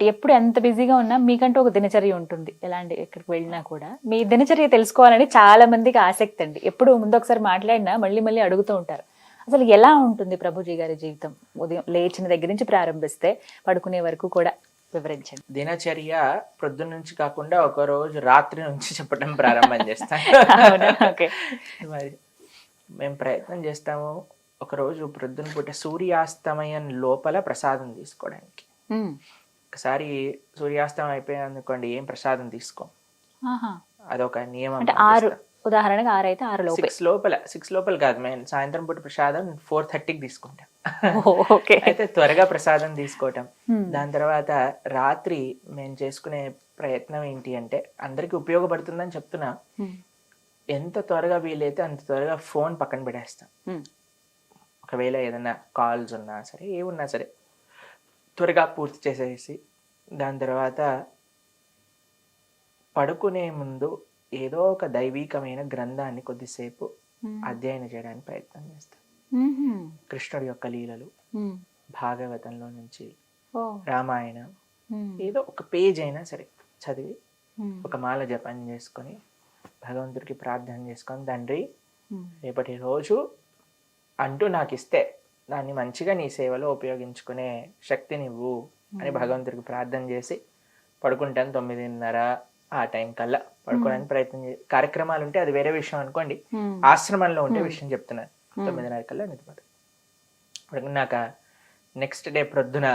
ఎప్పుడు ఎంత బిజీగా ఉన్నా మీకంటూ ఒక దినచర్య ఉంటుంది. ఎలాంటి ఎక్కడికి వెళ్ళినా కూడా. మీ దినచర్య తెలుసుకోవాలని చాలా మందికి ఆసక్తి అండి. ఎప్పుడు ముందు ఒకసారి మాట్లాడినా మళ్ళీ మళ్ళీ అడుగుతూ ఉంటారు. అసలు ఎలా ఉంటుంది ప్రభుజీ గారి జీవితం? ఉదయం లేచిన దగ్గర నుంచి ప్రారంభిస్తే పడుకునే వరకు కూడా వివరించండి. దినచర్య ప్రొద్దున నుంచి కాకుండా ఒక రోజు రాత్రి నుంచి చెప్పడం ప్రారంభం చేస్తాం. అవునా? ఓకే. మరి మేము ప్రయత్నం చేస్తాము ఒక రోజు ప్రొద్దున పూట సూర్యాస్తమయం లోపల ప్రసాదం తీసుకోవడానికి. ఒకసారి సూర్యాస్తమయం అయిపోయిందనుకోండి ఏం ప్రసాదం తీసుకోం. అదొక నియమం అంటే ఆరు ఉదాహరణగా ఆరు అయితే ఆరు సిక్స్ లోపల సిక్స్ లోపల కాదు మేము సాయంత్రం పూట ప్రసాదం ఫోర్ థర్టీకి తీసుకుంటాం ఓకే అయితే త్వరగా ప్రసాదం తీసుకోవటం. దాని తర్వాత రాత్రి మేము చేసుకునే ప్రయత్నం ఏంటి అంటే అందరికి ఉపయోగపడుతుందని చెప్తున్నా. ఎంత త్వరగా వీలైతే అంత త్వరగా ఫోన్ పక్కన ఉమ్. ఒకవేళ ఏదైనా కాల్స్ ఉన్నా సరే ఏమున్నా సరే త్వరగా పూర్తి చేసేసి దాని తర్వాత పడుకునే ముందు ఏదో ఒక దైవీకమైన గ్రంథాన్ని కొద్దిసేపు. అధ్యయనం చేయడానికి ప్రయత్నం చేస్తాం ఉమ్మ్. కృష్ణుడి యొక్క లీలలు. భాగవతంలో నుంచి. రామాయణం. ఏదో ఒక పేజ్ అయినా సరే చదివి. ఒక మాల జపం చేసుకొని భగవంతుడికి ప్రార్థన చేసుకొని తండ్రి. రేపటి రోజు అంటూ నాకు ఇస్తే దాన్ని మంచిగా నీ సేవలో ఉపయోగించుకునే శక్తినివ్వు అని భగవంతుడికి ప్రార్థన చేసి పడుకుంటాను తొమ్మిదిన్నర ఆ టైం కల్లా. పడుకోవడానికి ప్రయత్నం చే కార్యక్రమాలు ఉంటే అది వేరే విషయం అనుకోండి. ఆశ్రమంలో ఉంటే విషయం చెప్తున్నాను. తొమ్మిదిన్నర కల్లా నిద్రపోతాను. పడుకున్నాక నెక్స్ట్ డే ప్రొద్దున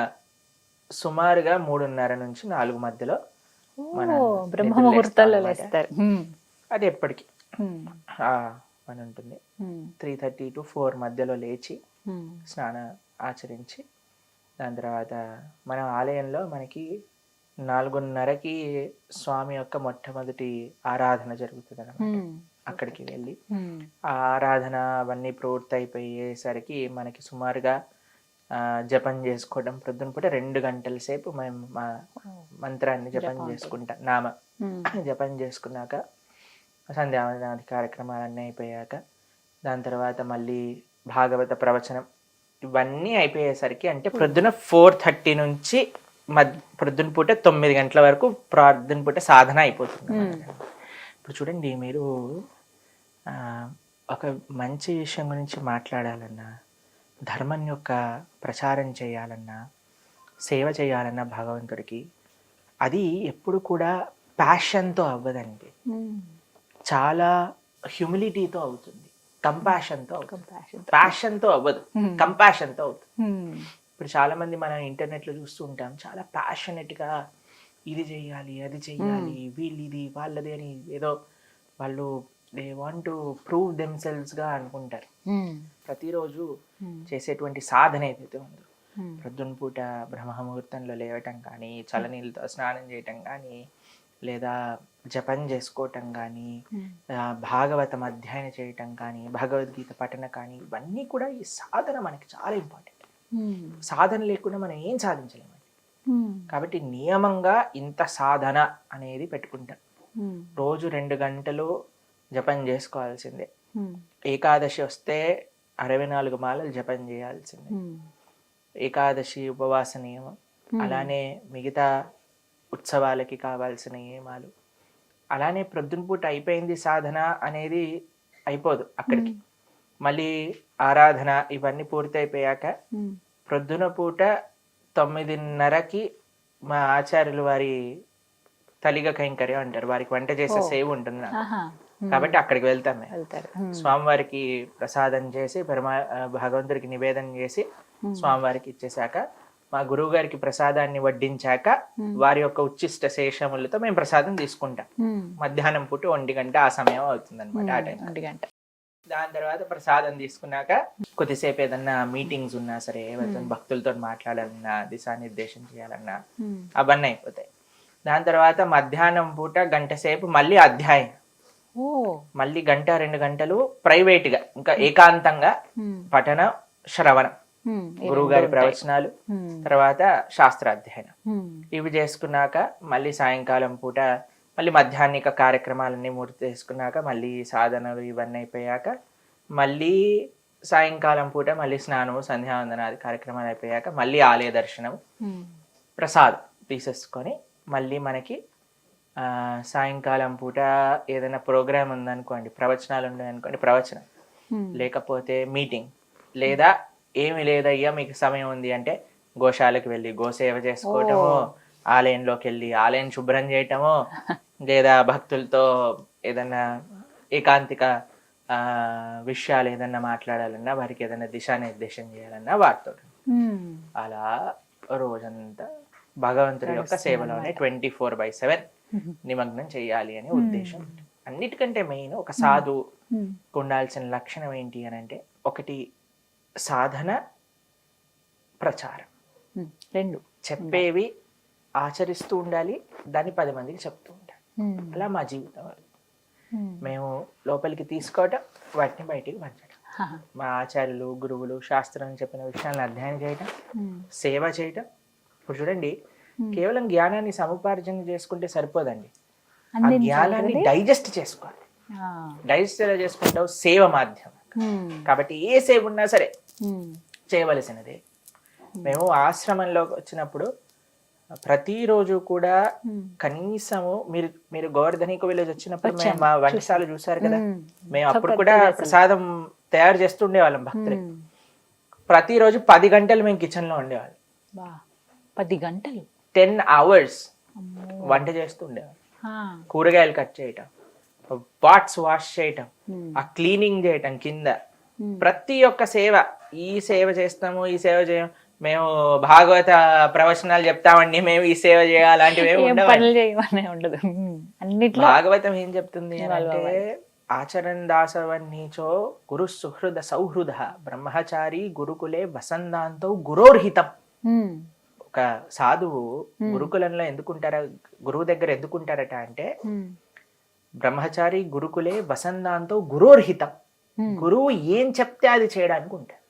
సుమారుగా మూడున్నర నుంచి నాలుగు మధ్యలో. అది ఎప్పటికీ? పని ఉంటుంది. త్రీ థర్టీ టు ఫోర్ మధ్యలో లేచి. స్నానం ఆచరించి దాని తర్వాత మన ఆలయంలో మనకి నాలుగున్నరకి స్వామి యొక్క మొట్టమొదటి ఆరాధన జరుగుతుంది అనమాట. అక్కడికి వెళ్ళి. ఆ ఆరాధన అవన్నీ పూర్తి అయిపోయేసరికి మనకి సుమారుగా జపం చేసుకోవడం ప్రొద్దున పూట రెండు గంటల సేపు మేము మా మంత్రాన్ని జపం చేసుకుంటాం నామ. జపం చేసుకున్నాక సంధ్యావందనాది కార్యక్రమాలన్నీ అయిపోయాక దాని తర్వాత మళ్ళీ భాగవత ప్రవచనం ఇవన్నీ అయిపోయేసరికి అంటే ప్రొద్దున ఫోర్ థర్టీ నుంచి మద్ ప్రొద్దున పూట తొమ్మిది గంటల వరకు ప్రార్థన పూట సాధన అయిపోతుంది. ఇప్పుడు చూడండి మీరు ఒక మంచి విషయం గురించి మాట్లాడాలన్నా ధర్మం యొక్క ప్రచారం చేయాలన్నా సేవ చేయాలన్నా భగవంతుడికి అది ఎప్పుడు కూడా ప్యాషన్తో అవ్వదండి. చాలా హ్యూమిలిటీతో అవుతుంది కంపాషన్తో. ప్యాషన్తో అవ్వదు కంపాషన్తో అవుతుంది. ఇప్పుడు చాలా మంది మనం ఇంటర్నెట్లో చూస్తూ ఉంటాం చాలా ప్యాషనెట్గా ఇది చెయ్యాలి అది చెయ్యాలి వీళ్ళు ఇది వాళ్ళది అని ఏదో వాళ్ళు దే వాంట్ టు ప్రూవ్గా అనుకుంటారు. ప్రతిరోజు. చేసేటువంటి సాధన ఏదైతే ఉందో. ప్రొద్దున పూట బ్రహ్మముహూర్తంలో లేవటం కానీ చల్లనీళ్ళతో స్నానం చేయటం కానీ లేదా జపం చేసుకోవటం కానీ భాగవతం అధ్యయనం చేయటం కానీ భగవద్గీత పఠన కానీ ఇవన్నీ కూడా ఈ సాధన మనకి చాలా ఇంపార్టెంట్. సాధన లేకుండా మనం ఏం సాధించలేమండి ఉమ్. కాబట్టి నియమంగా ఇంత సాధన అనేది పెట్టుకుంటాం. రోజు రెండు గంటలు జపం చేసుకోవాల్సిందే. ఏకాదశి వస్తే అరవై నాలుగు మాలలు జపం చేయాల్సిందే. ఏకాదశి ఉపవాస నియమం అలానే మిగతా ఉత్సవాలకి కావాల్సిన నియమాలు అలానే ప్రొద్దున పూట అయిపోయింది సాధన అనేది అయిపోదు అక్కడికి. మళ్ళీ ఆరాధన ఇవన్నీ పూర్తి అయిపోయాక. ప్రొద్దున పూట తొమ్మిదిన్నరకి మా ఆచార్యులు వారి తలిగ కైంకర్యం అంటారు. వారికి వంట చేసే సేవ ఉంటుంది నాకు. కాబట్టి అక్కడికి వెళ్తాం మేము. స్వామివారికి ప్రసాదం చేసి పరమా భగవంతుడికి నివేదన చేసి స్వామివారికి ఇచ్చేశాక మా గురువు గారికి ప్రసాదాన్ని వడ్డించాక వారి యొక్క ఉచ్చిష్ట శేషములతో మేము ప్రసాదం తీసుకుంటాం. ఉమ్. మధ్యాహ్నం పూట ఒంటి గంట ఆ సమయం అవుతుంది అనమాట ఆ టైం ఒంటి గంట. దాని తర్వాత ప్రసాదం తీసుకున్నాక కొద్దిసేపు ఏదన్నా మీటింగ్స్ ఉన్నా సరే ఎవరితో భక్తులతో మాట్లాడాలన్నా దిశానిర్దేశం చేయాలన్నా. అవన్నీ అయిపోతాయి. దాని తర్వాత మధ్యాహ్నం పూట గంట సేపు మళ్ళీ అధ్యాయం. మళ్ళీ గంట రెండు గంటలు ప్రైవేట్గా ఇంకా ఏకాంతంగా. పఠన శ్రవణం. గురువు గారి. ప్రవచనాలు. తర్వాత శాస్త్రాధ్యయనం. ఇవి చేసుకున్నాక మళ్ళీ సాయంకాలం పూట మళ్ళీ మధ్యాహ్నిక కార్యక్రమాలన్నీ పూర్తి చేసుకున్నాక మళ్ళీ సాధనలు ఇవన్నీ అయిపోయాక మళ్ళీ సాయంకాలం పూట మళ్ళీ స్నానము సంధ్యావందనాది కార్యక్రమాలు అయిపోయాక మళ్ళీ ఆలయ దర్శనం. ప్రసాదం తీసేసుకొని మళ్ళీ మనకి సాయంకాలం పూట ఏదైనా ప్రోగ్రామ్ ఉందనుకోండి ప్రవచనాలు ఉన్నాయనుకోండి ప్రవచనం. లేకపోతే మీటింగ్ లేదా ఏమి లేదయ్యా మీకు సమయం ఉంది అంటే గోశాలకు వెళ్ళి గోసేవ చేసుకోవటము ఆలయంలోకి వెళ్ళి ఆలయం శుభ్రం చేయటము లేదా భక్తులతో ఏదైనా ఏకాంతిక ఆ, విషయాలు ఏదన్నా మాట్లాడాలన్నా వారికి ఏదైనా దిశానిర్దేశం చేయాలన్నా వారితో. అలా రోజంతా భగవంతుడి యొక్క సేవలోనే ట్వంటీ ఫోర్ బై సెవెన్ నిమగ్నం చేయాలి అనే ఉద్దేశం. అన్నిటికంటే మెయిన్ ఒక Hmm. ఉండాల్సిన లక్షణం ఏంటి అని అంటే ఒకటి సాధన ప్రచారం. రెండు చెప్పేవి ఆచరిస్తూ ఉండాలి దాన్ని పది మందికి చెప్తూ ఉండాలి. అలా మా జీవితం. మేము లోపలికి తీసుకోవటం వాటిని బయటికి పంచడం. మా ఆచార్యులు గురువులు శాస్త్రం చెప్పిన విషయాలను అధ్యయనం చేయటం. సేవ చేయటం ఇప్పుడు చూడండి. కేవలం జ్ఞానాన్ని సముపార్జన చేసుకుంటే సరిపోదండి ఆ జ్ఞానాన్ని? డైజెస్ట్ చేసుకోవాలి. డైజెస్ట్ ఎలా చేసుకుంటావు సేవ మాధ్యమం. కాబట్టి ఏ సేవ ఉన్నా సరే. చేయవలసినదే మేము ఆశ్రమంలోకి వచ్చినప్పుడు ప్రతిరోజు కూడా. కనీసము మీరు మీరు గోవర్ధనిక విలేజ్ వచ్చినప్పుడు మేము మా వంటశాల చూసారు కదా. మేము అప్పుడు కూడా. ప్రసాదం తయారు చేస్తుండే వాళ్ళం భక్తులు. ప్రతిరోజు పది గంటలు మేము కిచెన్లో ఉండేవాళ్ళం పది గంటలు టెన్ అవర్స్. వంట చేస్తూ ఉండేవాళ్ళం ఆ. కూరగాయలు కట్ చేయటం పాట్స్ వాష్ చేయటం. ఆ క్లీనింగ్ చేయటం కింద. ప్రతి ఒక్క సేవ ఈ సేవ చేస్తాము ఈ సేవ చేయం మేము భాగవత ప్రవచనాలు చెప్తామండి మేము ఈ సేవ చేయాలి అలాంటివి ఏమి ఏం ఉండవండి. పనులు చేయమనే ఉండదు. అన్నిట్లో భాగవతం ఏం చెప్తుంది అంటే ఆచరణ దాసవన్నీచో గురు సుహృద సౌహృద బ్రహ్మచారి గురుకులే వసంతాంతో గురోర్హితం. ఒక సాధువు గురుకులంలో ఎందుకుంటారా గురువు దగ్గర ఎందుకుంటారట అంటే. బ్రహ్మచారి గురుకులే వసంతాంతో గురోర్హితం. గురువు ఏం చెప్తే అది చేయడానికి ఉంటారు.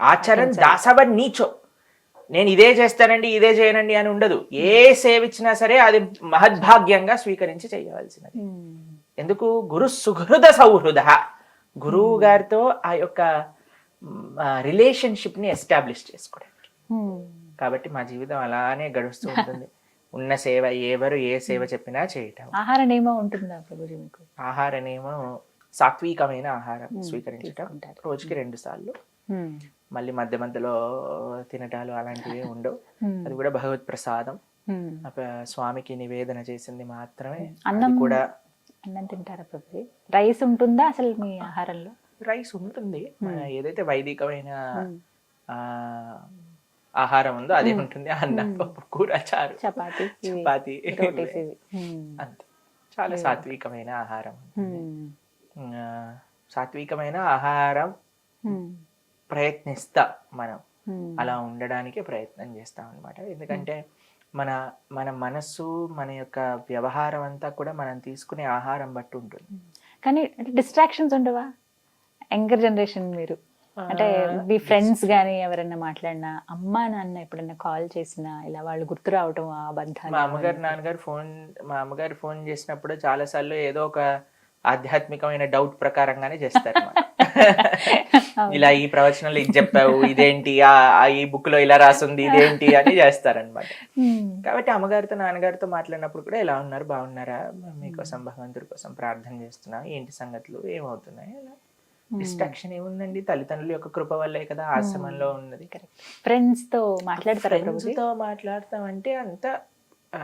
ఆచరణ దాసవ నీచో. నేను ఇదే చేస్తానండి ఇదే చేయనండి అని ఉండదు. ఏ సేవ ఇచ్చినా సరే అది మహద్భాగ్యంగా స్వీకరించి చేయవలసినది. Hmm. ఎందుకు? గురు సుహృద సౌహృద. గురువు గారితో ఆ యొక్క రిలేషన్షిప్ని ఎస్టాబ్లిష్ చేసుకోవడానికి. Hmm. కాబట్టి మా జీవితం అలానే గడుస్తూ ఉంటుంది. ఉన్న సేవ ఎవరు ఏ సేవ చెప్పినా చేయటం. ఆహార నియమం ఉంటుందా ప్రభుజీ మీకు? ఆహారనేమో సాత్వికమైన ఆహారం స్వీకరించటం తీసుకుంటారు. రోజుకి రెండు సార్లు. మళ్ళీ మధ్య మధ్యలో తినటాలు అలాంటివి ఉండవు. అది కూడా భగవత్ ప్రసాదం. స్వామికి నివేదన చేసింది మాత్రమే. అన్నం కూడా అన్నం తింటారా రైస్ ఉంటుందా అసలు మీ ఆహారంలో? రైస్ ఉంటుంది. ఏదైతే వైదికమైన ఆహారం ఉందో అదే ఉంటుంది. అన్నం పప్పు కూర చారు చపాతి చపాతి. అంతే. చాలా సాత్వికమైన ఆహారం సాత్వికమైన ఆహారం. ప్రయత్నిస్తా మనం. అలా ఉండడానికే ప్రయత్నం చేస్తాం అనమాట ఎందుకంటే మన మన మనస్సు మన యొక్క వ్యవహారం అంతా కూడా మనం తీసుకునే ఆహారం బట్టి ఉంటుంది. కానీ డిస్ట్రాక్షన్స్ ఉండవా? యంగర్ జనరేషన్ మీరు. అంటే మీ ఫ్రెండ్స్ గానీ ఎవరైనా మాట్లాడినా అమ్మా నాన్న ఎప్పుడైనా కాల్ చేసినా ఇలా వాళ్ళు గుర్తు రావటం ఆ బంధాలు మా అమ్మగారు నాన్నగారు ఫోన్ మా అమ్మగారు ఫోన్ చేసినప్పుడు చాలా సార్లు ఏదో ఒక ఆధ్యాత్మికమైన డౌట్ ప్రకారంగానే చేస్తారు. ఇలా ఈ ప్రవచనంలో ఇది చెప్పావు ఇదేంటి ఈ బుక్లో ఇలా రాసింది ఇదేంటి అని చేస్తారనమాట. కాబట్టి అమ్మగారితో నాన్నగారితో మాట్లాడినప్పుడు కూడా ఎలా ఉన్నారు బాగున్నారా? మీకోసం భగవంతుడి కోసం ప్రార్థన చేస్తున్నా ఏంటి సంగతులు ఏమవుతున్నాయి? అలా డిస్ట్రాక్షన్ ఏముందండి? తల్లిదండ్రుల యొక్క కృప వల్లే కదా ఆశ్రమంలో ఉన్నది ఫ్రెండ్స్తో మాట్లాడతారా ఫ్రెండ్స్తో మాట్లాడతామంటే అంత ఆ,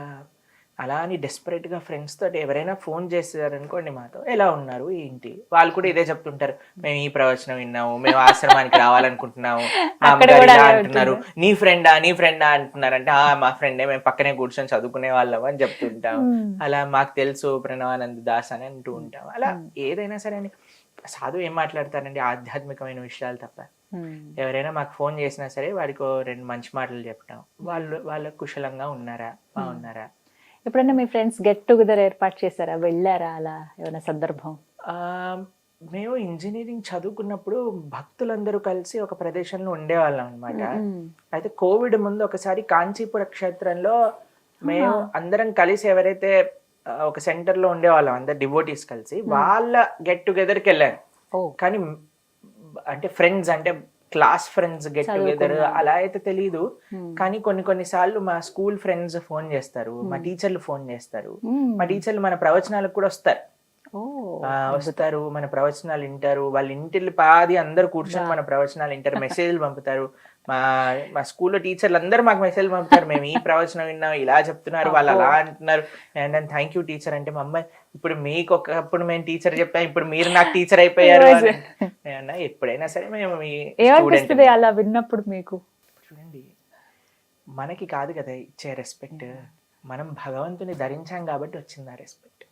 అలా అని డెస్పరేట్గా ఫ్రెండ్స్ తోటి ఎవరైనా ఫోన్ చేసారనుకోండి మాతో ఎలా ఉన్నారు? ఏంటి? వాళ్ళు కూడా ఇదే చెప్తుంటారు మేము ఈ ప్రవచనం విన్నాము మేము ఆశ్రమానికి రావాలనుకుంటున్నాము అంటున్నారు నీ ఫ్రెండా నీ ఫ్రెండా అంటున్నారంటే ఆ మా ఫ్రెండే మేము పక్కనే కూర్చొని చదువుకునే వాళ్ళం అని చెప్తుంటాం. Hmm. అలా మాకు తెలుసు ప్రణవానంద్ దాస్ అని అంటూ ఉంటాం. అలా ఏదైనా సరే అని సాధు ఏం మాట్లాడతారండి? ఆధ్యాత్మికమైన విషయాలు తప్ప. Hmm. ఎవరైనా మాకు ఫోన్ చేసినా సరే వాడికి రెండు మంచి మాటలు చెప్పడం వాళ్ళు వాళ్ళ కుశలంగా ఉన్నారా? బాగున్నారా? ఎప్పుడైనా మీ ఫ్రెండ్స్ గెట్ టుగెదర్ ఏర్పాటు చేశారా? వెళ్ళారా అలా? ఏమైనా సందర్భం? ఆ, మేము ఇంజనీరింగ్ చదువుకున్నప్పుడు భక్తులందరూ కలిసి ఒక ప్రదేశంలో ఉండేవాళ్ళం అనమాట. అయితే కోవిడ్ ముందు ఒకసారి కాంచీపుర క్షేత్రంలో మేము అందరం కలిసి ఎవరైతే ఒక సెంటర్లో ఉండేవాళ్ళం అందరు డివోటీస్ కలిసి వాళ్ళ గెట్ టుగెదర్కి వెళ్ళాను. కానీ అంటే ఫ్రెండ్స్ అంటే క్లాస్ ఫ్రెండ్స్ గెట్ టుగెదర్. అలా అయితే తెలియదు Hmm. కానీ కొన్ని కొన్ని సార్లు మా స్కూల్ ఫ్రెండ్స్ ఫోన్ చేస్తారు. మా టీచర్లు ఫోన్ చేస్తారు. మా టీచర్లు మన ప్రవచనాలకు కూడా వస్తారు. వస్తారు మన ప్రవచనాలు వింటారు. వాళ్ళ ఇంటిల్లి పాది అందరు కూర్చొని మన ప్రవచనాలు వింటారు. మెసేజ్లు పంపుతారు. మా మా స్కూల్లో టీచర్లు అందరూ మాకు మెసేజ్ పంపుతారు. మేము ఈ ప్రవచనం విన్నాం ఇలా చెప్తున్నారు వాళ్ళు అలా అంటున్నారు. అండ్ థ్యాంక్ యూ టీచర్ అంటే మా అమ్మాయి ఇప్పుడు మీకు ఒకప్పుడు మేము టీచర్ చెప్పాం ఇప్పుడు మీరు నాకు టీచర్ అయిపోయారు అన్నా, ఎప్పుడైనా సరే మేము మీ ఏమనిపిస్తుంది అలా విన్నప్పుడు మీకు? చూడండి మనకి కాదు కదా ఇచ్చే రెస్పెక్ట్ మనం భగవంతుని ధరించాం కాబట్టి వచ్చింది ఆ రెస్పెక్ట్.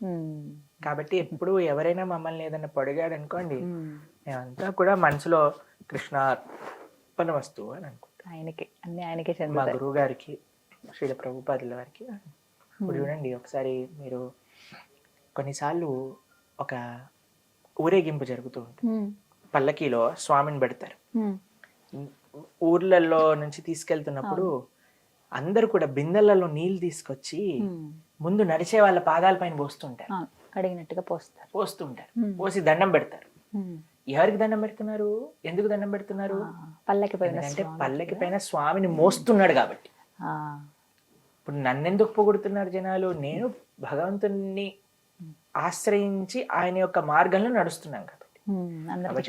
కాబట్టి ఎప్పుడు ఎవరైనా మమ్మల్ని ఏదైనా పొడిగాడు అనుకోండి. మేమంతా కూడా మనసులో కృష్ణ అర్పణ వస్తువు అని అనుకుంటాం. ఆయనకి అన్ని ఆయనకే మా చెందుతాయి. గురువు గారికి శ్రీల ప్రభుపాదుల వారికి ఇప్పుడు చూడండి ఒకసారి మీరు కొన్నిసార్లు ఒక ఊరేగింపు జరుగుతూ ఉంటుంది. పల్లకీలో స్వామిని పెడతారు. ఊర్లలో నుంచి తీసుకెళ్తున్నప్పుడు అందరూ కూడా బిందెలలో నీళ్ళు తీసుకొచ్చి. ముందు నడిచే వాళ్ళ పాదాల పైన పోస్తుంటారు. అవును, అడిగినట్టుగా పోస్తారు. పోస్తుంటారు. పోసి దండం పెడతారు. ఎవరికి దండం పెడుతున్నారు? ఎందుకు దండం పెడుతున్నారు? పల్లకి ఎందుకంటే స్వామి. పల్లకి పైన స్వామిని మోస్తున్నాడు కాబట్టి. ఇప్పుడు నన్నెందుకు పొగుడుతున్నారు జనాలు? నేను భగవంతుని ఆశ్రయించి ఆయన యొక్క మార్గంలో నడుస్తున్నాం కాబట్టి.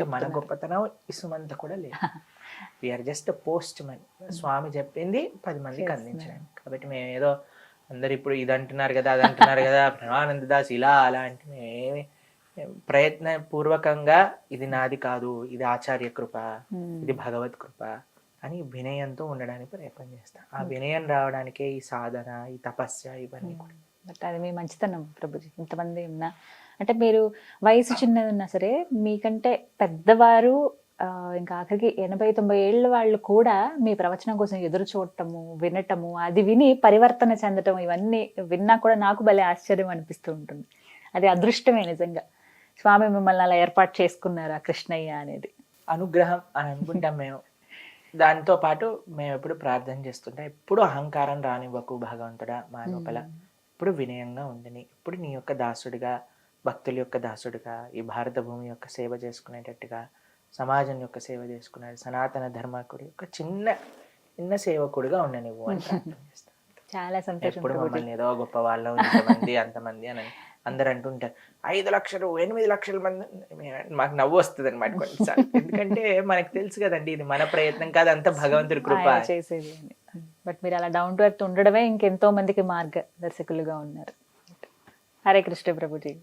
మన. గొప్పతనం ఇసుమంత కూడా లేదు. విఆర్ జస్ట్ పోస్ట్ మన్ స్వామి చెప్పింది పది మందికి అందించడం కాబట్టి మేము ఏదో అందరు ఇప్పుడు ఇది అంటున్నారు కదా అది అంటున్నారు కదా ప్రణవానంద దాస్ ఇలా అలా అంటే మేమేమి ప్రయత్న పూర్వకంగా ఇది నాది కాదు ఇది ఆచార్య కృప. ఇది భగవత్ కృప అని వినయంతో ఉండడానికి ప్రయత్నం చేస్తాం. ఆ వినయం రావడానికే ఈ సాధన ఈ తపస్య ఇవన్నీ కూడా. బట్ అది మీ మంచితనం ప్రభుజీ ఇంతమంది ఉన్నా. అంటే మీరు వయసు చిన్నది ఉన్నా సరే మీకంటే పెద్దవారు ఆ, ఇంకా ఆఖరికి ఎనభై తొంభై ఏళ్ళ వాళ్ళు కూడా మీ ప్రవచనం కోసం ఎదురు చూడటము వినటము అది విని పరివర్తన చెందటం ఇవన్నీ విన్నా కూడా నాకు భలే ఆశ్చర్యం అనిపిస్తూ ఉంటుంది. అది అదృష్టమే నిజంగా. స్వామి మిమ్మల్ని అలా ఏర్పాటు చేసుకున్నారు కృష్ణయ్య అనేది? అనుగ్రహం అని అనుకుంటాం మేము. దాంతో పాటు మేము ఎప్పుడు ప్రార్థన చేస్తుంటాం ఎప్పుడు అహంకారం రానివ్వకు భగవంతుడా మా లోపల. ఇప్పుడు వినయంగా ఉండని ఇప్పుడు నీ యొక్క దాసుడిగా భక్తుల యొక్క దాసుడిగా ఈ భారత భూమి యొక్క సేవ చేసుకునేటట్టుగా సమాజం యొక్క సేవ చేసుకునే సనాతన ధర్మకుడి యొక్క చిన్న చిన్న సేవకుడిగా ఉండనివ్వు అని ప్రార్థన చాలా సంతోషం ఎప్పుడు మమ్మల్ని ఏదో గొప్ప వాళ్ళు ఇంతమంది అంతమంది అని. అందరు అంటుంటారు ఐదు లక్షలు ఎనిమిది లక్షల మంది మాకు నవ్వు వస్తుంది అనమాట కొన్నిసార్లు. ఎందుకంటే మనకు తెలుసు కదండి ఇది మన ప్రయత్నం కాదు అంత భగవంతుడి కృప. చేసేది బట్ మీరు అలా డౌన్ టు ఎర్త్ ఉండడమే ఇంకెంతో మందికి మార్గదర్శకులుగా ఉన్నారు. హరే కృష్ణ ప్రభుజీ.